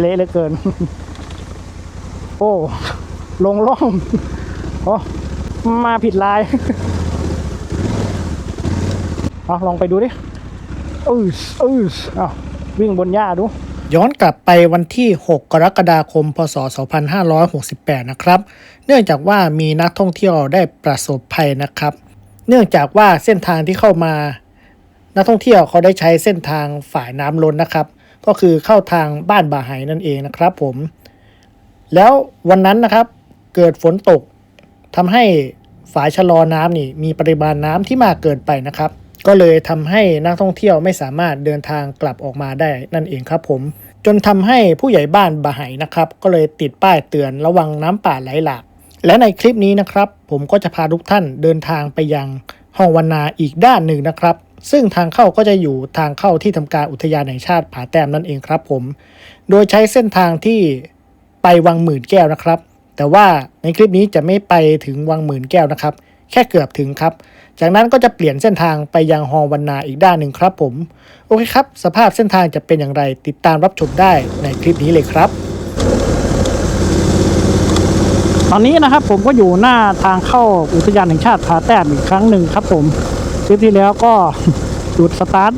เละเหลือเกิน โอ้ ลงล่องโอ้มาผิดลายเอาลองไปดูดิอืออือเอาวิ่งบนหญ้าดู ย้อนกลับไปวันที่ 6 กรกฎาคม พศ 2568 นะครับ เนื่องจากว่ามีนักท่องเที่ยวได้ประสบภัยนะครับ เนื่องจากว่าเส้นทางที่เข้ามา นักท่องเที่ยวเขาได้ใช้เส้นทางฝ่ายน้ำล้นนะครับ ก็คือเข้าทางบ้านบาไหนั่นเองนะครับผม แล้ววันนั้นนะครับเกิดฝนตกทำให้ฝายชะลอน้ำนี่มีปริมาณน้ำที่มากเกินไปนะครับ ก็เลยทำให้นักท่องเที่ยวไม่สามารถเดินทางกลับออกมาได้นั่นเองครับผม จนทำให้ผู้ใหญ่บ้านบาไหนะครับ ก็เลยติดป้ายเตือนระวังน้ำป่าไหลหลากและในคลิปนี้นะครับ ผมก็จะพาทุกท่านเดินทางไปยังห้องวนาอีกด้านหนึ่งนะครับ ซึ่งทางเข้าก็จะอยู่ทางเข้าที่ทำการอุทยานแห่งชาติผาแต้มนั่นเองครับผม โดยใช้เส้นทางที่ไปวังหมื่นแก้วนะครับ แต่ว่าในคลิปนี้จะไม่ไปถึงวังหมื่นแก้วนะครับ แค่เกือบถึงครับ จากนั้นก็จะเปลี่ยนเส้นทางไปยังฮอวันนาอีกด้านหนึ่งครับผม โอเคครับ สภาพเส้นทางจะเป็นอย่างไรติดตามรับชมได้ในคลิปนี้เลยครับตอนนี้นะครับผมก็อยู่หน้าทางเข้าอุทยานแห่งชาติผาแต้มอีกครั้งหนึ่งครับผม คลิปที่แล้วก็จุดสตาร์ท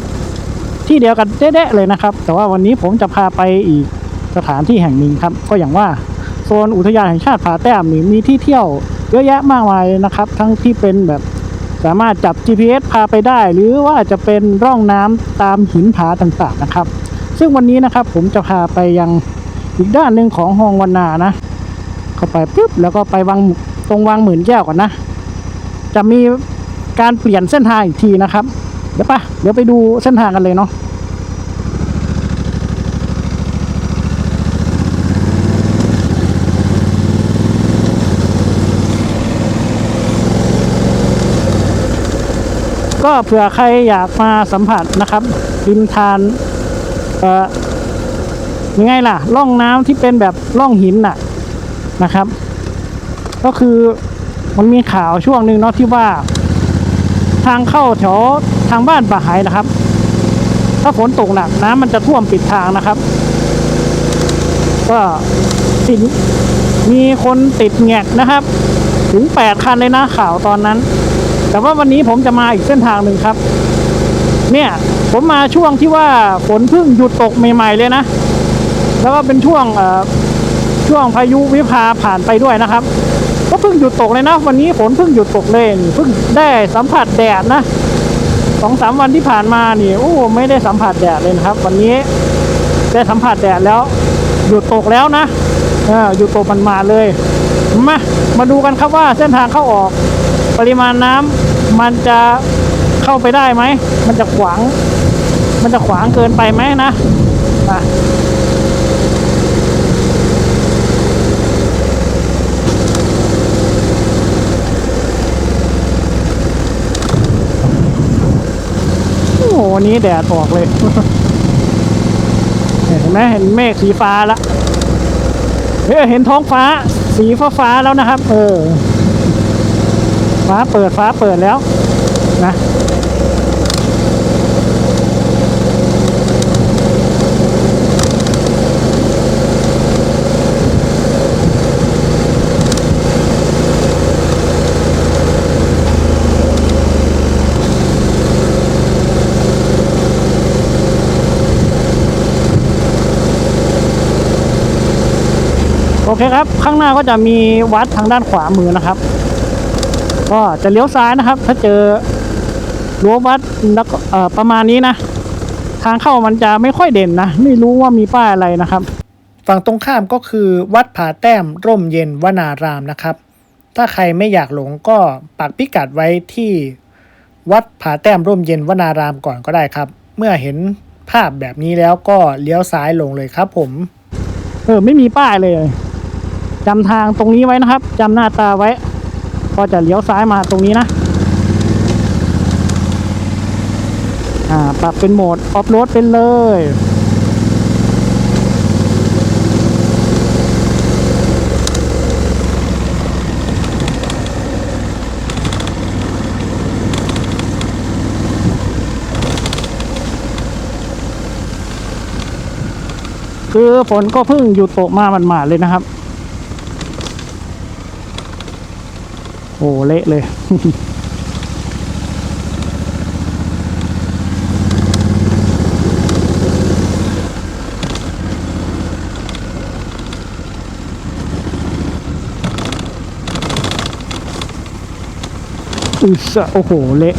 ที่เดียวกันเด๊ะๆเลยนะครับ แต่ว่าวันนี้ผมจะพาไปอีกสถานที่แห่งหนึ่งครับ ก็อย่างว่าโซนอุทยานแห่งชาติผาแต้มนี่มีที่เที่ยวเยอะแยะมากมายนะครับ ทั้งที่เป็นแบบสามารถจับ GPS พาไปได้ หรือว่าจะเป็นร่องน้ำตามหินผาต่างๆนะครับ ซึ่งวันนี้นะครับผมจะพาไปยังอีกด้านหนึ่งของฮองวันนานะ เข้าไปปุ๊บแล้วก็ไปวังตรงวังหมื่นแก้วก่อนนะ จะมี การเปลี่ยนเส้นทางอีกทีนะครับ เดี๋ยวปะเดี๋ยวไปดูเส้นทางกันเลยเนาะก็เผื่อใครอยากมาสัมผัสนะครับริมทานเอ่อยังไงล่ะร่องน้ำที่เป็นแบบร่องหินน่ะนะครับ ก็คือมันมีข่าวช่วงหนึ่งเนาะที่ว่า ทางเข้าแถวทางบ้านป่าหายนะครับ ถ้าฝนตกหนักน้ำมันจะท่วมปิดทางนะครับ ก็สินมีคนติดแงกนะครับ ถึง8คันเลยนะข่าวตอนนั้น แต่ว่าวันนี้ผมจะมาอีกเส้นทางหนึ่งครับ เนี่ยผมมาช่วงที่ว่าฝนเพิ่งหยุดตกใหม่ๆเลยนะ แล้วก็เป็นช่วงเอ่อช่วงพายุวิภาผ่านไปด้วยนะครับ เพิ่งหยุดตกเลยนะ วันนี้ฝนเพิ่งหยุดตกเลยเพิ่งได้สัมผัสแดดนะสองสามวันที่ผ่านมานี่โอ้ไม่ได้สัมผัสแดดเลยนะครับ วันนี้ได้สัมผัสแดดแล้ว หยุดตกแล้วนะเออหยุดตกมันมาเลยมามาดูกันครับว่าเส้นทางเข้าออก ปริมาณน้ำมันจะเข้าไปได้ไหมมันจะขวาง มันจะขวางเกินไปไหมนะอะ โอ้โห วันนี้แดดออกเลย เห็นไหมเห็นเมฆสีฟ้าแล้วเฮ้ยเห็นท้องฟ้า สีฟ้าฟ้าแล้วนะครับ เออ ฟ้าเปิดฟ้าเปิดแล้ว นะ เคครับ ข้างหน้าก็จะมีวัดทางด้านขวามือนะครับ ก็จะเลี้ยวซ้ายนะครับ ถ้าเจอรั้ววัดแล้วก็ประมาณนี้นะ ทางเข้ามันจะไม่ค่อยเด่นนะ ไม่รู้ว่ามีป้ายอะไรนะครับ ฝั่งตรงข้ามก็คือวัดผาแต้มร่มเย็นวนารามนะครับ ถ้าใครไม่อยากหลงก็ปักพิกัดไว้ที่วัดผาแต้มร่มเย็นวนารามก่อนก็ได้ครับ เมื่อเห็นภาพแบบนี้แล้วก็เลี้ยวซ้ายลงเลยครับผม เออ ไม่มีป้ายเลย จำทางตรงนี้ไว้นะครับจำหน้าตาไว้ ก็จะเลี้ยวซ้ายมาตรงนี้นะอ่าปรับเป็นโหมดออฟโรดเป็นเลย คือฝนก็เพิ่งหยุดตกมาหมาดๆเลยนะครับ โอ้เละเลย อึสะโอ้โห เละ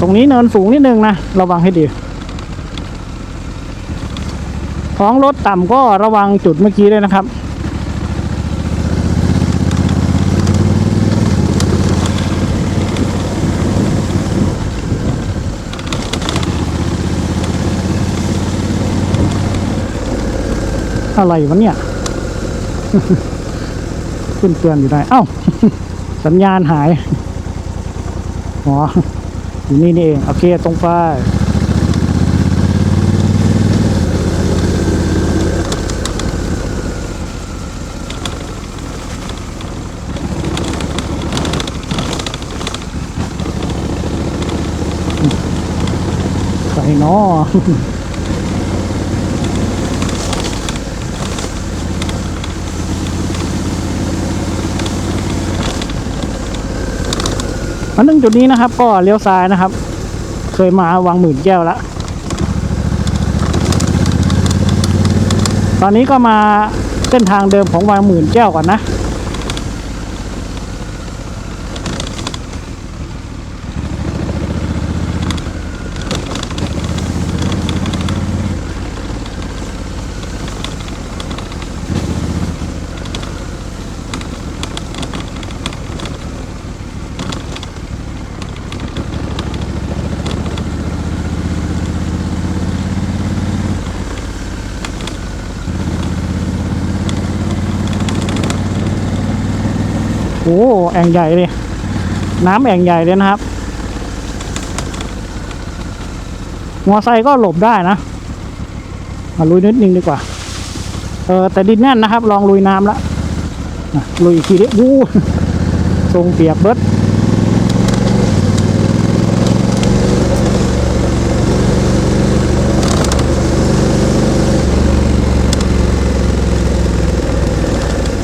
ตรงนี้เนินสูงนิดนึงนะ ระวังให้ดี ท้องรถต่ำก็ระวังจุดเมื่อกี้ด้วยนะครับ อะไรวะเนี่ยขึ้นเตือนอยู่ได้ เอ้า สัญญาณหาย อ๋อ อยู่นี่นี่เอง โอเค ตรงไป ใส่นอมาถึงจุดนี้นะครับ ก็เลี้ยวซ้ายนะครับ เคยมาวังหมื่นแก้วแล้วตอนนี้ก็มาเส้นทางเดิมของวังหมื่นแก้วก่อนนะ โอ้ แอ่งใหญ่เลยน้ำแอ่งใหญ่เลยนะครับมอไซค์ก็หลบได้นะมาลุยนิดนึงดีกว่า เออแต่ดินแน่นนะครับ ลองลุยน้ำละลุยอีกทีดิวู้ทรงเปียกเบิด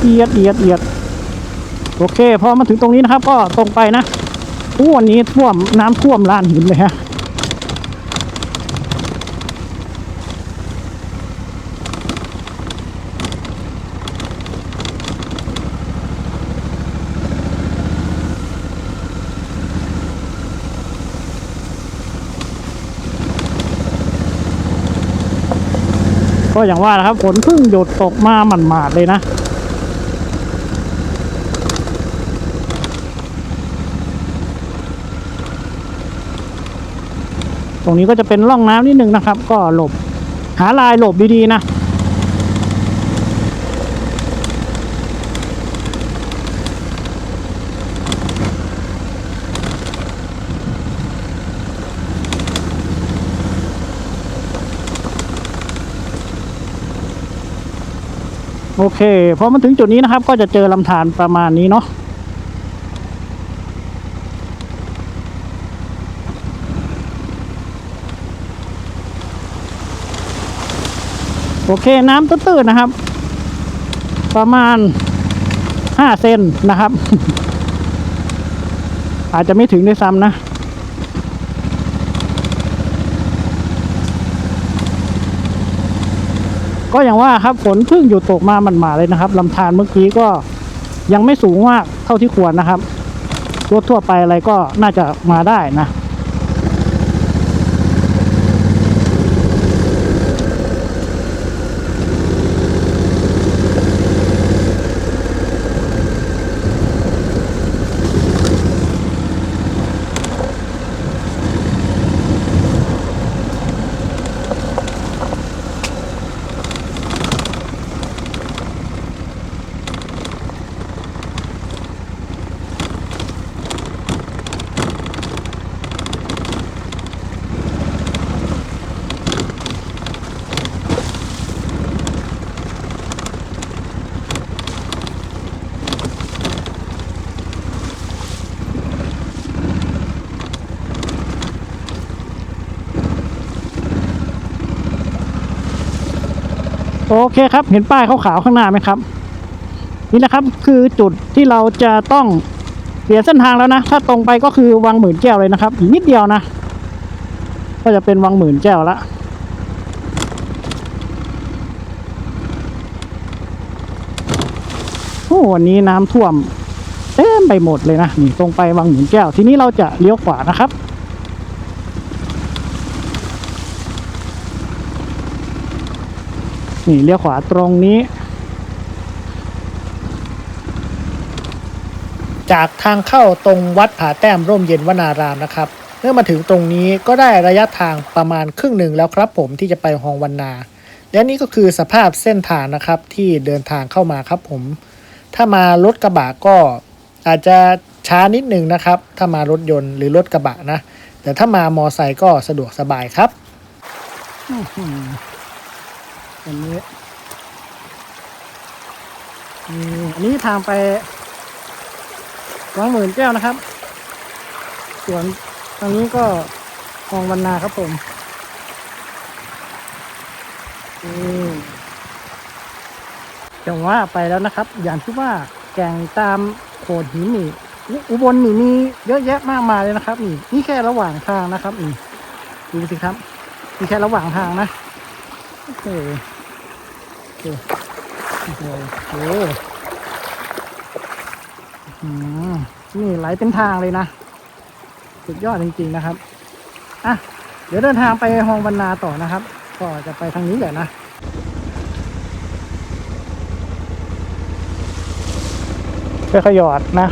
เอียดเอียดเอียด โอเค พอมาถึงตรงนี้นะครับ ก็ตรงไปนะอู้วันนี้ท่วมน้ำท่วมลานหินเลยฮะก็อย่างว่านะครับฝนเพิ่งหยดตกมาหมาดๆเลยนะ ตรงนี้ก็จะเป็นร่องน้ำนิดนึงนะครับ ก็หลบ หาลายหลบดีๆนะโอเคพอมาถึงจุดนี้นะครับ ก็จะเจอลำธารประมาณนี้เนาะ โอเคน้ำตื้นๆนะครับ ประมาณห้าเซนนะครับ อาจจะไม่ถึงด้วยซ้ำนะ ก็อย่างว่าครับฝนเพิ่งหยุดตกมามันมาเลยนะครับลำธารเมื่อกี้ก็ยังไม่สูงมากเท่าที่ควรนะครับรถทั่วไปอะไรก็น่าจะมาได้นะ เคครับ เห็นป้ายขาวๆข้างหน้าไหมครับ นี่นะครับคือจุดที่เราจะต้องเปลี่ยนเส้นทางแล้วนะ ถ้าตรงไปก็คือวังหมื่นแก้วเลยนะครับ อีกนิดเดียวนะ ก็จะเป็นวังหมื่นแก้วละโอ้วันนี้น้ำท่วมเต็มไปหมดเลยนะนี่ตรงไปวังหมื่นแก้ว ทีนี้เราจะเลี้ยวขวานะครับ นี่เลี้ยวขวาตรงนี้ จากทางเข้าตรงวัดผาแต้มร่มเย็นวนารามนะครับ เมื่อมาถึงตรงนี้ก็ได้ระยะทางประมาณครึ่งหนึ่งแล้วครับผมที่จะไปฮองวันนา และนี่ก็คือสภาพเส้นทางนะครับที่เดินทางเข้ามาครับผม ถ้ามารถกระบะก็อาจจะช้านิดหนึ่งนะครับ ถ้ามารถยนต์หรือรถกระบะนะ แต่ถ้ามามอไซค์ก็สะดวกสบายครับ อันนี้นี่อันนี้ทางไปวังหมื่นแก้วนะครับ ส่วนทางนี้ก็คลองวันนาครับผมนี่จังว่าไปแล้วนะครับ อย่างที่ว่าแก่งตามโขดหินนี่อุอุบลนี่มีเยอะแยะมากมายเลยนะครับ นี่นี่แค่ระหว่างทางนะครับนี่ดูสิครับนี่แค่ระหว่างทางนะโอเค โอเคโอ้โหโอ้โหอืมนี่ไหลเป็นทางเลยนะ สุดยอดจริง ๆนะครับ อะ เดี๋ยวเดินทางไปฮองบรรณาต่อนะครับ ก็จะไปทางนี้แหละนะค่อยๆหยอดนะ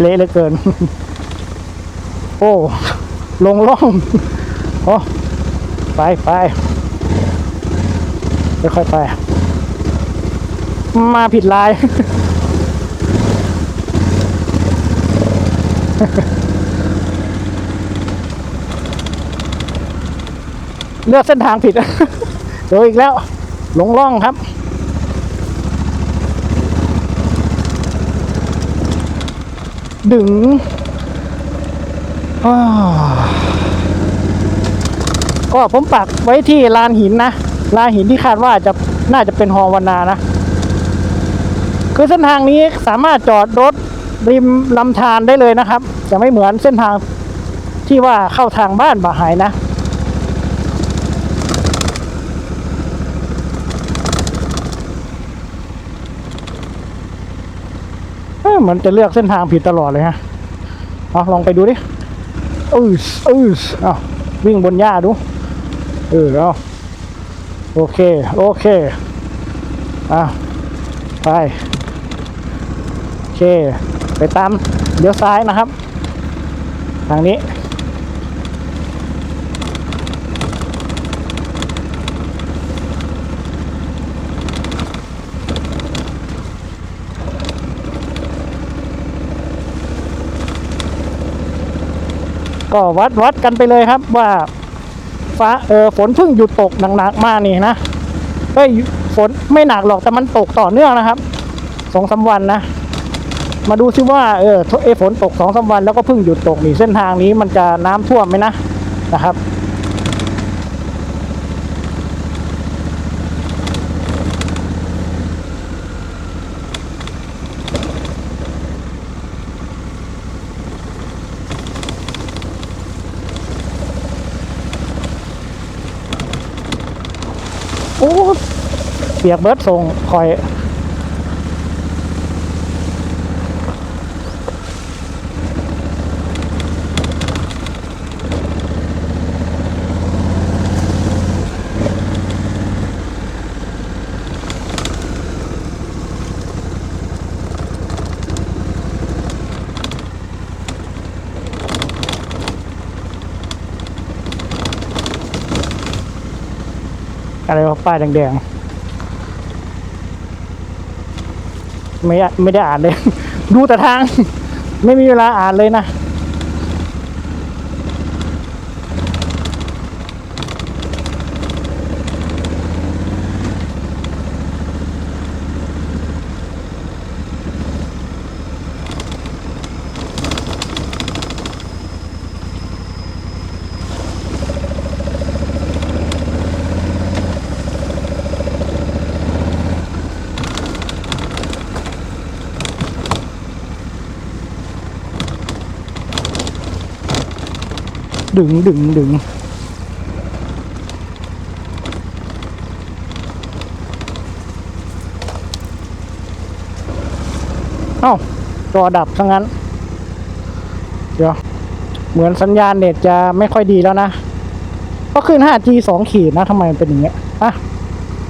เละเหลือเกิน โอ้ ลงล่องโอ้ไปไปค่อยไป มาผิดลาย เลือกเส้นทางผิดเจออีกแล้ว หลงล่องครับ ดึงก็ผมปักไว้ที่ลานหินนะลานหินที่คาดว่าจะน่าจะเป็นฮอวันานะคือเส้นทางนี้สามารถจอดรถริมลำธารได้เลยนะครับ จะไม่เหมือนเส้นทางที่ว่าเข้าทางบ้านบาหายนะ เหมือนจะเลือกเส้นทางผิดตลอดเลยฮะเอาลองไปดูดิอืออือเอาวิ่งบนหญ้าดูเออเอาโอเค โอเคอะไปโอเค ไปตามเลี้ยวซ้ายนะครับ ทางนี้ ก็วัดวัดกันไปเลยครับว่าฟ้าเออฝนเพิ่งหยุดตกหนักๆมากนี่นะเอ้ยฝนไม่หนักหรอกแต่มันตกต่อเนื่องนะครับสองสาวันนะ มาดูซิว่าเออเอฝนตกสองสาวันแล้วก็เพิ่งหยุดตกนี่เส้นทางนี้มันจะน้ำท่วมไหมนะนะครับ เปียกเบิร์ดส่งคอย อะไรวะป้ายแดงๆไม่ไม่ได้อ่านเลย ดูแต่ทาง ไม่มีเวลาอ่านเลยนะ ดึงดึงดึงเอ้าจอดับทั้งนั้น เดี๋ยว เหมือนสัญญาณเน็ตจะไม่ค่อยดีแล้วนะ ก็ขึ้น 5G 2 ขีดนะทำไมมันเป็นอย่างเงี้ยอะ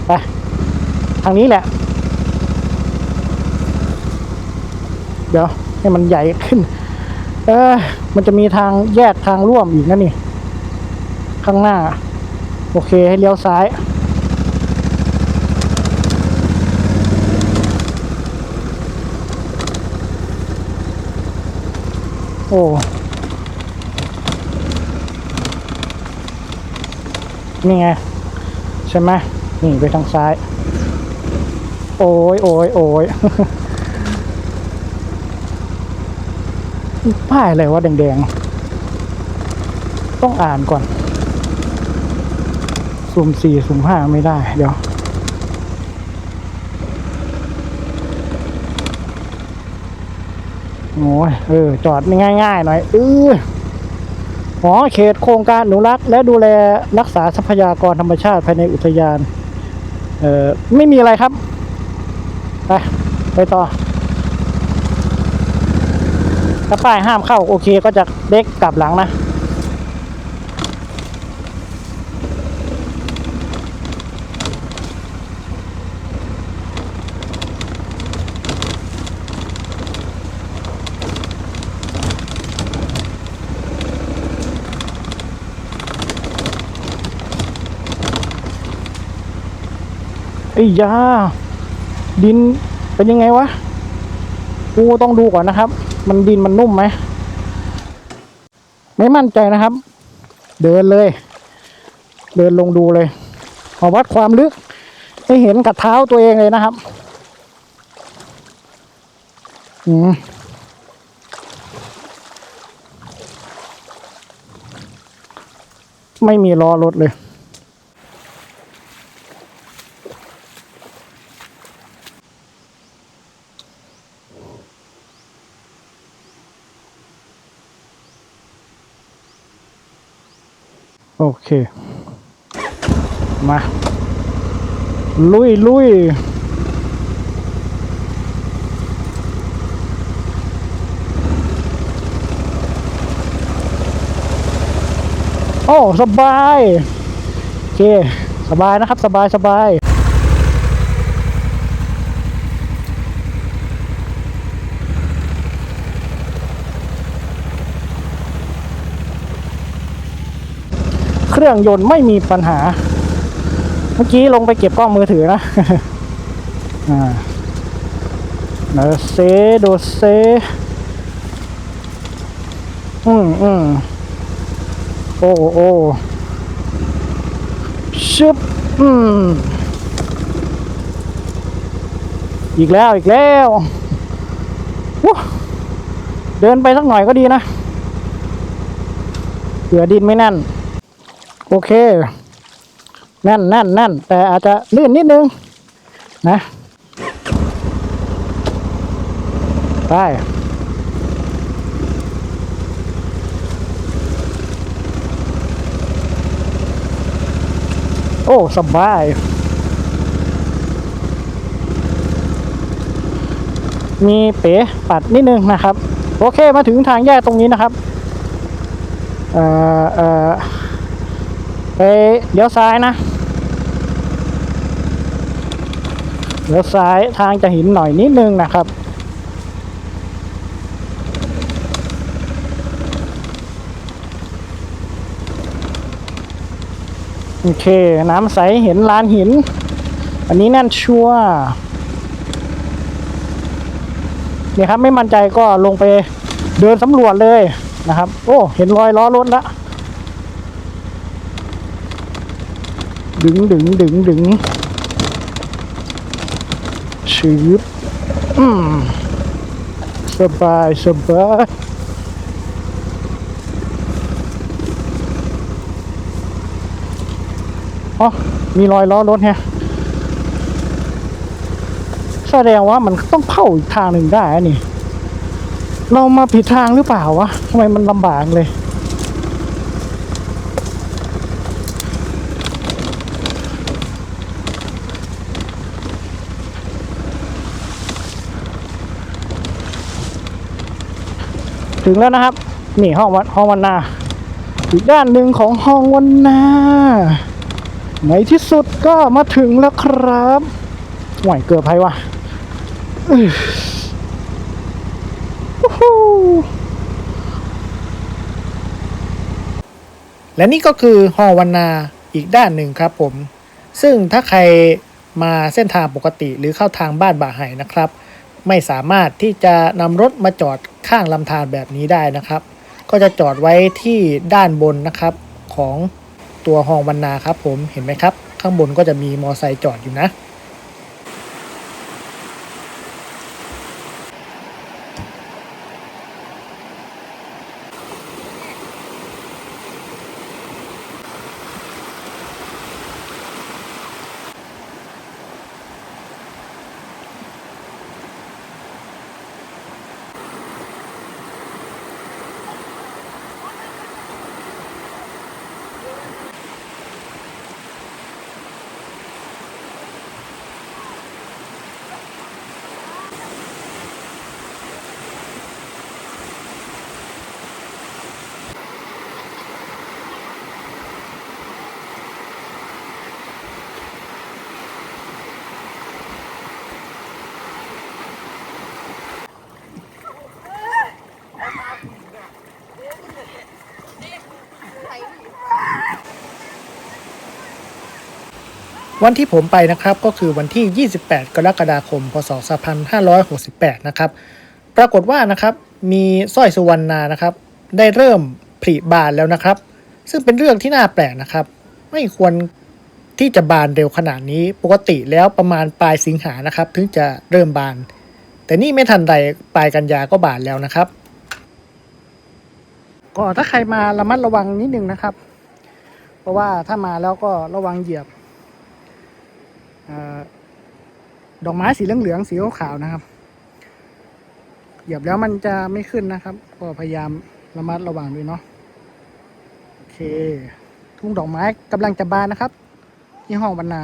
ไป ทางนี้แหละ เดี๋ยว ให้มันใหญ่ขึ้น เออมันจะมีทางแยกทางร่วมอีกนะนี่ ข้างหน้า โอเคให้เลี้ยวซ้าย โอ้นี่ไง ใช่ไหมนี่ไปทางซ้าย โอ้ยโอ้ยโอ้ย ป้ายอะไรวะแดงๆ ต้องอ่านก่อน สุ่มสี่สุ่มห้าไม่ได้ เดี๋ยว โอ้ยเออ จอดง่ายๆ หน่อย เออหอเขตโครงการอนุรักษ์ และดูแลรักษาทรัพยากรธรรมชาติภายในอุทยาน เออไม่มีอะไรครับ ไป ไปต่อ ถ้าป้ายห้ามเข้าโอเคก็จะเด็กกลับหลังนะไอ้ยาดินเป็นยังไงวะกูต้องดูก่อนนะครับ มันดินมันนุ่มไหม ไม่มั่นใจนะครับ เดินเลย เดินลงดูเลยขอวัดความลึก ให้เห็นกับเท้าตัวเองเลยนะครับ อืมไม่มีล้อรถเลย โอเค มา ลุยลุยโอ้ สบาย โอเค สบายนะครับ สบายสบาย รื่องยนต์ไม่มีปัญหา เมื่อกี้ลงไปเก็บกล้องมือถือนะอ่าเนอเซโดเซอืมอืมโอ้โอ้ชึบอืมอีกแล้วอีกแล้ววเดินไปสักหน่อยก็ดีนะเผื่อดินไม่แน่น โอเค แน่นแน่นแน่นแต่อาจจะลื่นนิดนึง นะไปโอ้สบาย มีเป๋ปัดนิดนึงนะครับ โอเคมาถึงทางแยกตรงนี้นะครับ เอ่อเอ่อ ไปเลี้ยวซ้ายนะเลี้ยวซ้ายทางจะหินหน่อยนิดนึงนะครับโอเค น้ำใสเห็นลานหิน อันนี้แน่นชัวเนี่ยครับไม่มั่นใจก็ลงไปเดินสำรวจเลยนะครับ โอ้ เห็นรอยล้อรถแล้ว ดึงดึงดึงดึงชืบอืมสบายสบายอ๋อมีรอยล้อรถแฮะแสดงว่ามันต้องเข้าอีกทางหนึ่งได้นี่ เรามาผิดทางหรือเปล่าวะทำไมมันลำบากเลย ถึงแล้วนะครับ นี่ห้องวันห้องวันนาอีกด้านหนึ่งของห้องวันนาในที่สุดก็มาถึงแล้วครับห่วยเกือบไปว่ะและนี่ก็คือหอวันนาอีกด้านหนึ่งครับผม ซึ่งถ้าใครมาเส้นทางปกติหรือเข้าทางบ้านบ่าไห่นะครับ ไม่สามารถที่จะนำรถมาจอดข้างลำธารแบบนี้ได้นะครับ ก็จะจอดไว้ที่ด้านบนนะครับของตัวหองวันนาครับผมเห็นไหมครับ ข้างบนก็จะมีมอไซค์จอดอยู่นะ วันที่ผมไปนะครับก็คือวันที่ 28 กรกฎาคม พศ 2568 นะครับ ปรากฏว่านะครับมีสร้อยสุวรรณานะครับ ได้เริ่มผลิบานแล้วนะครับ ซึ่งเป็นเรื่องที่น่าแปลกนะครับ ไม่ควรที่จะบานเร็วขนาดนี้ปกติแล้วประมาณปลายสิงหานะครับ ถึงจะเริ่มบาน แต่นี่ไม่ทันใดปลายกันยาก็บานแล้วนะครับ ก็ถ้าใครมาระมัดระวังนิดนึงนะครับ เพราะว่าถ้ามาแล้วก็ระวังเหยียบ ดอกไม้สีเหลืองๆสีขาวๆนะครับ เหยียบแล้วมันจะไม่ขึ้นนะครับ ก็พยายามระมัดระวังด้วยเนาะโอเค ทุ่งดอกไม้กำลังจะบานนะครับที่ห้องบรรณา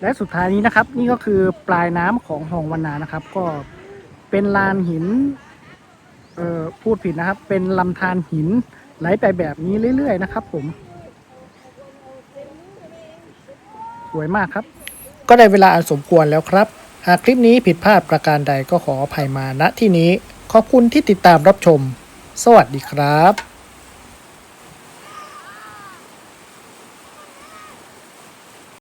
และสุดท้ายนี้นะครับ นี่ก็คือปลายน้ำของหองวันนานะครับ ก็เป็นลานหินเอ่อพูดผิดนะครับ เป็นลำธารหินไหลไปแบบนี้เรื่อยๆนะครับ ผม สวยมากครับ ก็ได้เวลาอันสมควรแล้วครับ หากคลิปนี้ผิดพลาดประการใดก็ขออภัยมาณที่นี้ ขอบคุณที่ติดตามรับชม สวัสดีครับ